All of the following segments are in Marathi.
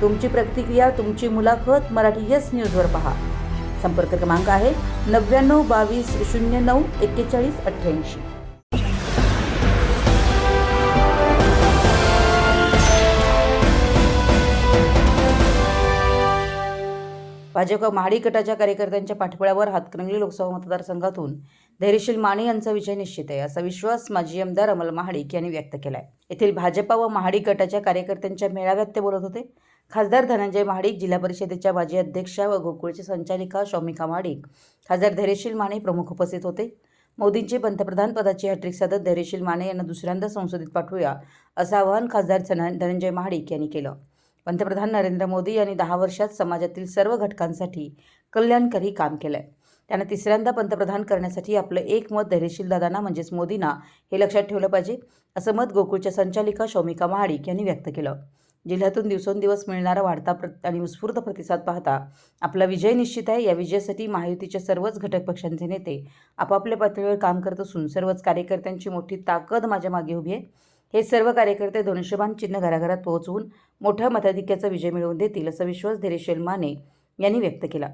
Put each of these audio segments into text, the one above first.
तुमची प्रतिक्रिया तुमची मुलाखत मराठी येस न्यूजवर पहा. संपर्क क्रमांक आहे नव्याण्णव बावीस शून्य नऊ एक्केचाळीस अठ्ठ्याऐंशी. भाजप महाडी गटाच्या कार्यकर्त्यांच्या पाठबळावर हातकणंगली लोकसभा मतदारसंघातून धैर्यशील माने यांचा विजय निश्चित आहे असा विश्वास माजी आमदार अमल महाडिक यांनी व्यक्त केला आहे येथील भाजपा व महाडी गटाच्या कार्यकर्त्यांच्या मेळाव्यात ते बोलत होते. खासदार धनंजय महाडिक जिल्हा परिषदेच्या माजी अध्यक्षा व गोकुळची संचालिका शौमिका महाडिक खासदार धैर्यशील माने प्रमुख उपस्थित होते. मोदींची पंतप्रधान पदाची हॅट्रिक साधत धैर्यशील माने यांना दुसऱ्यांदा संसदेत पाठवूया असं आवाहन खासदार धन- धनंजय महाडिक यांनी केलं. पंतप्रधान नरेंद्र मोदी यांनी दहा वर्षात समाजातील सर्व घटकांसाठी कल्याणकारी काम केलंय. त्यांना तिसऱ्यांदा पंतप्रधान करण्यासाठी आपलं एक मत धैर्यशील दादांना म्हणजेच मोदींना हे लक्षात ठेवलं पाहिजे असं मत गोकुळच्या संचालिका शौमिका महाडिक यांनी व्यक्त केलं. जिल्ह्यातून दिवसेंदिवस मिळणारा वाढता प्र आणि उत्स्फूर्त प्रतिसाद पाहता आपला विजय निश्चित आहे. या विजयासाठी महायुतीच्या सर्वच घटक पक्षांचे नेते आपापल्या पातळीवर काम करत असून सर्वच कार्यकर्त्यांची मोठी ताकद माझ्या मागे उभी आहे. हे सर्व कार्यकर्ते धनुष्यबाण चिन्ह घराघरात पोहोचवून मोठ्या मताधिक्याचा विजय मिळवून देतील असा विश्वास धैर्यशील माने यांनी व्यक्त केला.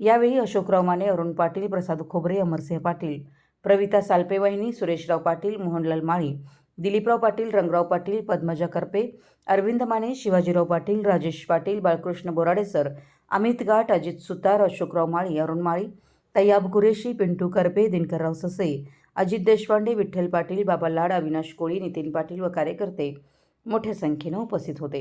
यावेळी अशोकराव माने अरुण पाटील प्रसाद खोबरे अमरसिंह पाटील प्रविता सालपेवाहिनी सुरेशराव पाटील मोहनलाल माळी दिलीपराव पाटील रंगराव पाटील पद्मजा करपे अरविंद माने शिवाजीराव पाटील राजेश पाटील बाळकृष्ण बोराडे सर अमित गाठ अजित सुतार अशोकराव माळी अरुण माळी तय्याब कुरेशी पिंटू करपे दिनकरराव ससे अजित देशपांडे विठ्ठल पाटील बाबा लाड अविनाश कोळी नितीन पाटील व कार्यकर्ते मोठ्या संख्येनं उपस्थित होते.